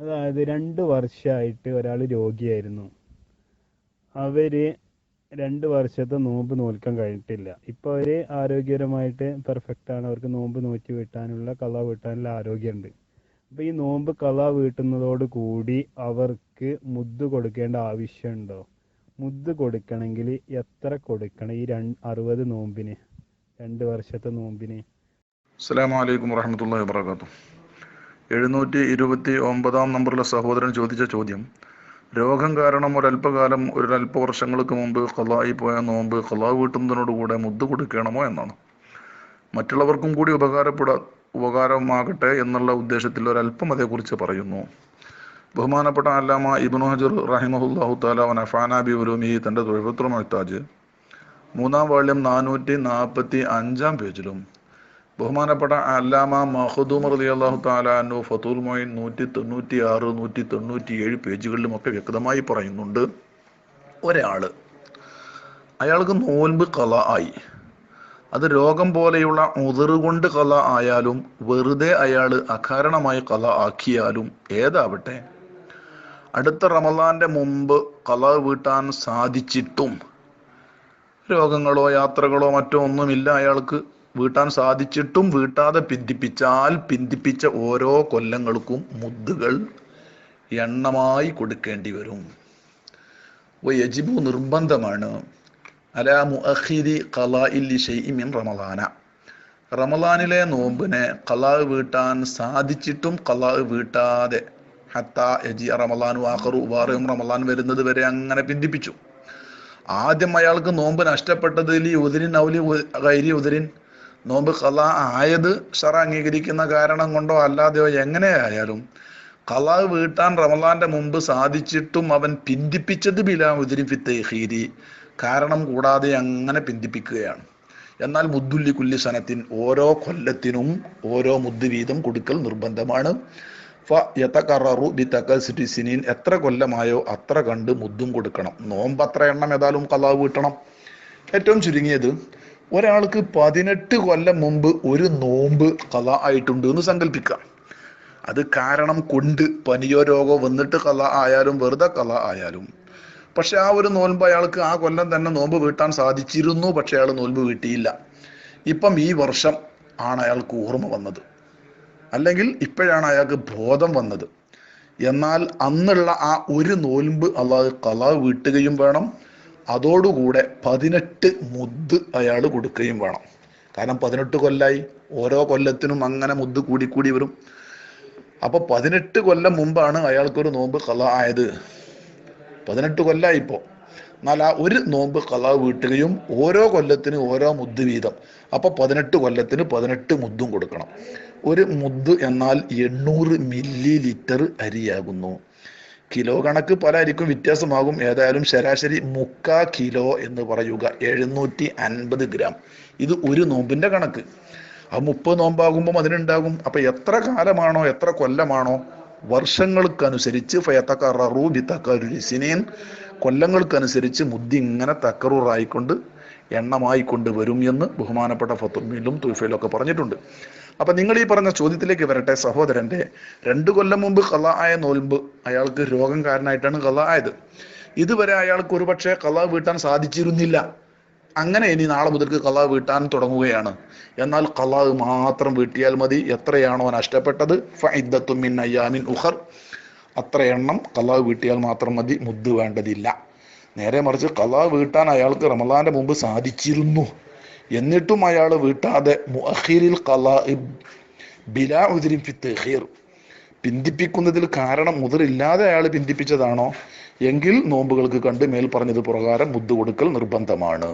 അതായത് രണ്ട് വർഷമായിട്ട് ഒരാൾ രോഗിയായിരുന്നു. അവർ രണ്ട് വർഷത്തെ നോമ്പ് നോൽക്കാൻ കഴിഞ്ഞിട്ടില്ല. ഇപ്പോൾ അവർ ആരോഗ്യപരമായിട്ട് പെർഫെക്റ്റ് ആണ്. അവർക്ക് നോമ്പ് നോക്കി വീട്ടാനുള്ള കള വീട്ടാനുള്ള ആരോഗ്യമുണ്ട്. അപ്പോൾ ഈ നോമ്പ് കള വീട്ടുന്നതോട് കൂടി അവർക്ക് മുദ്ദ് കൊടുക്കേണ്ട ആവശ്യമുണ്ടോ? മുദ്ദ് കൊടുക്കണമെങ്കിൽ എത്ര കൊടുക്കണം ഈ രണ്ട് അറുപത് നോമ്പിന്? രണ്ട് വർഷത്തെ നോമ്പിന്? അസ്സാം വലൈക്കും വറഹ്മത്തുള്ളാഹി വാബർക്കാത്തു എഴുന്നൂറ്റി ഇരുപത്തി ഒമ്പതാം നമ്പറിലെ സഹോദരൻ ചോദിച്ച ചോദ്യം രോഗം കാരണം ഒരല്പകാലം ഒരല്പ വർഷങ്ങൾക്ക് മുമ്പ് ഖലായി പോയ നോമ്പ് ഖലാ വീട്ടുന്നതിനോടുകൂടെ മുദ്ദ് കൊടുക്കണമോ എന്നാണ്. മറ്റുള്ളവർക്കും കൂടി ഉപകാരപ്പെടാ ഉപകാരമാകട്ടെ എന്നുള്ള ഉദ്ദേശത്തിൽ ഒരല്പം അതേക്കുറിച്ച് പറയുന്നു. ബഹുമാനപ്പെട്ട അല്ലാമ ഇബ്നു ഹജർ റഹിമഹുല്ലാഹു താല നഫാനാബി ഉലൂമി തന്റെ തൊഴിൽപത്ര മൊയ്ത്താജ് മൂന്നാം വാള്യം നാനൂറ്റി നാൽപ്പത്തി അഞ്ചാം പേജിലും ബഹുമാനപ്പെട്ട അല്ലാമ മഹദൂം അലി അള്ളാഹു താലാനു ഫതൂൽ മൊയിൻ നൂറ്റി തൊണ്ണൂറ്റി ആറ് നൂറ്റി തൊണ്ണൂറ്റി ഏഴ് പേജുകളിലുമൊക്കെ വ്യക്തമായി പറയുന്നുണ്ട്. ഒരാൾ അയാൾക്ക് നോൻപ് കല ആയി. അത് രോഗം പോലെയുള്ള ഉതിർ കൊണ്ട് കല ആയാലും വെറുതെ അയാൾ അകാരണമായി കല ആക്കിയാലും ഏതാവട്ടെ അടുത്ത റമദാന്റെ മുമ്പ് കല വീട്ടാൻ സാധിച്ചിട്ടും രോഗങ്ങളോ യാത്രകളോ മറ്റോ ഒന്നുമില്ല അയാൾക്ക്. വീട്ടാൻ സാധിച്ചിട്ടും വീട്ടാതെ പിന്തിപ്പിച്ചാൽ പിന്തിപ്പിച്ച ഓരോ കൊല്ലങ്ങൾക്കും മുദ്ദുകൾ എണ്ണമായി കൊടുക്കേണ്ടി വരും. യജിബു നിർബന്ധമാണ്. അലാ മുഅഖിരി റമദാന. റമദാനിലെ നോമ്പിനെ കലാവ് വീട്ടാൻ സാധിച്ചിട്ടും കലാവ് വീട്ടാതെ ഹത്ത യജി റമദാനു ആഖറു വേറെയും റമദാൻ വരുന്നത് വരെ അങ്ങനെ പിന്തിപ്പിച്ചു. ആദ്യം അയാൾക്ക് നോമ്പ് നഷ്ടപ്പെട്ടതിൽ ഈ ഉതിരിൻ ഔലി ഗൈരി ഉതിരിൻ നോമ്പ് കല ആയത് ഷറ അംഗീകരിക്കുന്ന കാരണം കൊണ്ടോ അല്ലാതെയോ എങ്ങനെയായാലും കലാവ് വീട്ടാൻ റമലാന്റെ മുമ്പ് സാധിച്ചിട്ടും അവൻ പിന്തിപ്പിച്ചത് ബിലാ ഉതിരിൻ ഫിത്തഹീരി കാരണം കൂടാതെ അങ്ങനെ പിന്തിപ്പിക്കുകയാണ്. എന്നാൽ മുദ്ദുല്ലി കുല്ലി സനത്തിൻ ഓരോ കൊല്ലത്തിനും ഓരോ മുദ്ദ് വീതം കൊടുക്കൽ നിർബന്ധമാണ്. സിനിൻ. എത്ര കൊല്ലമായോ അത്ര കണ്ട് മുദ്ദും കൊടുക്കണം. നോമ്പ് അത്ര എണ്ണം ഏതായാലും കലാവ് വീട്ടണം. ഏറ്റവും ചുരുങ്ങിയത് ഒരാൾക്ക് പതിനെട്ട് കൊല്ലം മുമ്പ് ഒരു നോമ്പ് കല ആയിട്ടുണ്ട് എന്ന് സങ്കല്പിക്കാം അത് കാരണം കൊണ്ട് പനിയോ രോഗോ വന്നിട്ട് കല ആയാലും വെറുതെ കല ആയാലും. പക്ഷെ ആ ഒരു നോൻപ് അയാൾക്ക് ആ കൊല്ലം തന്നെ നോമ്പ് വീട്ടാൻ സാധിച്ചിരുന്നു പക്ഷെ അയാൾ നോൻപ് വീട്ടിയില്ല. ഇപ്പം ഈ വർഷം ആണ് അയാൾക്ക് ഓർമ്മ വന്നത്. അല്ലെങ്കിൽ ഇപ്പോഴാണ് അയാൾക്ക് ബോധം വന്നത്. എന്നാൽ അന്നുള്ള ആ ഒരു നോൽമ്പ് അള്ളാഹ് കല വീട്ടുകയും വേണം അതോടുകൂടെ പതിനെട്ട് മുദ്ദ് അയാൾ കൊടുക്കുകയും വേണം. കാരണം പതിനെട്ട് കൊല്ലായി. ഓരോ കൊല്ലത്തിനും അങ്ങനെ മുദ്ദ് കൂടിക്കൂടി കൂടി വരും. അപ്പൊ പതിനെട്ട് കൊല്ലം മുമ്പാണ് അയാൾക്കൊരു നോമ്പ് കല ആയത്. പതിനെട്ട് കൊല്ലായി ഇപ്പോൾ എന്നാൽ ആ ഒരു നോമ്പ് കല വീട്ടുകയും ഓരോ കൊല്ലത്തിന് ഓരോ മുദ്ദ് വീതം. അപ്പൊ പതിനെട്ട് കൊല്ലത്തിന് പതിനെട്ട് മുദ്ദും കൊടുക്കണം. ഒരു മുദ്ദ് എന്നാൽ എണ്ണൂറ് മില്ലി ലിറ്റർ അരിയാകുന്നു. കിലോ കണക്ക് പല അരിക്കും വ്യത്യാസമാകും. ഏതായാലും ശരാശരി മുക്കാ കിലോ എന്ന് പറയുക. എഴുന്നൂറ്റി അൻപത് ഗ്രാം. ഇത് ഒരു നോമ്പിന്റെ കണക്ക്. ആ മുപ്പത് നോമ്പാകുമ്പോൾ അതിനുണ്ടാകും. അപ്പൊ എത്ര കാലമാണോ എത്ര കൊല്ലമാണോ വർഷങ്ങൾക്കനുസരിച്ച് ഫയത്തക്കറു ബിത്തക്കരുസിനീൻ കൊല്ലങ്ങൾക്കനുസരിച്ച് മുദ്ദി ഇങ്ങനെ തക്കറൂറായിക്കൊണ്ട് എണ്ണമായിക്കൊണ്ട് കൊണ്ടുവരും എന്ന് ബഹുമാനപ്പെട്ട ഫത്തുമിലും തുഫയിലൊക്കെ പറഞ്ഞിട്ടുണ്ട്. അപ്പൊ നിങ്ങൾ ഈ പറഞ്ഞ ചോദ്യത്തിലേക്ക് വരട്ടെ സഹോദരന്റെ രണ്ട് കൊല്ലം മുമ്പ് കല ആയ നോൽമ്പ് അയാൾക്ക് രോഗം കാരണമായിട്ടാണ് കല ആയത്. ഇതുവരെ അയാൾക്ക് ഒരുപക്ഷെ കല വീട്ടാൻ സാധിച്ചിരുന്നില്ല. അങ്ങനെ ഇനി നാളെ മുതൽക്ക് കല വീട്ടാൻ തുടങ്ങുകയാണ്. എന്നാൽ കല മാത്രം വീട്ടിയാൽ മതി. എത്രയാണോ നഷ്ടപ്പെട്ടത്? ഫൈദത്തുമിൻ അയ്യാമിൻ ഉഹർ അത്ര എണ്ണം കല വീട്ടിയാൽ മാത്രം മതി. മുദ്ദ് വേണ്ടതില്ല. നേരെ മറിച്ച് കല വീട്ടാൻ അയാൾക്ക് റമലാന്റെ മുമ്പ് സാധിച്ചിരുന്നു. എന്നിട്ടും അയാൾ വീട്ടാതെ പിന്തിപ്പിക്കുന്നതിൽ കാരണം മുതലില്ലാതെ അയാൾ പിന്തിപ്പിച്ചതാണോ? എങ്കിൽ നോമ്പുകൾക്ക് കണ്ട് മേൽ പറഞ്ഞത് പ്രകാരം മുദ്ദ് കൊടുക്കൽ നിർബന്ധമാണ്.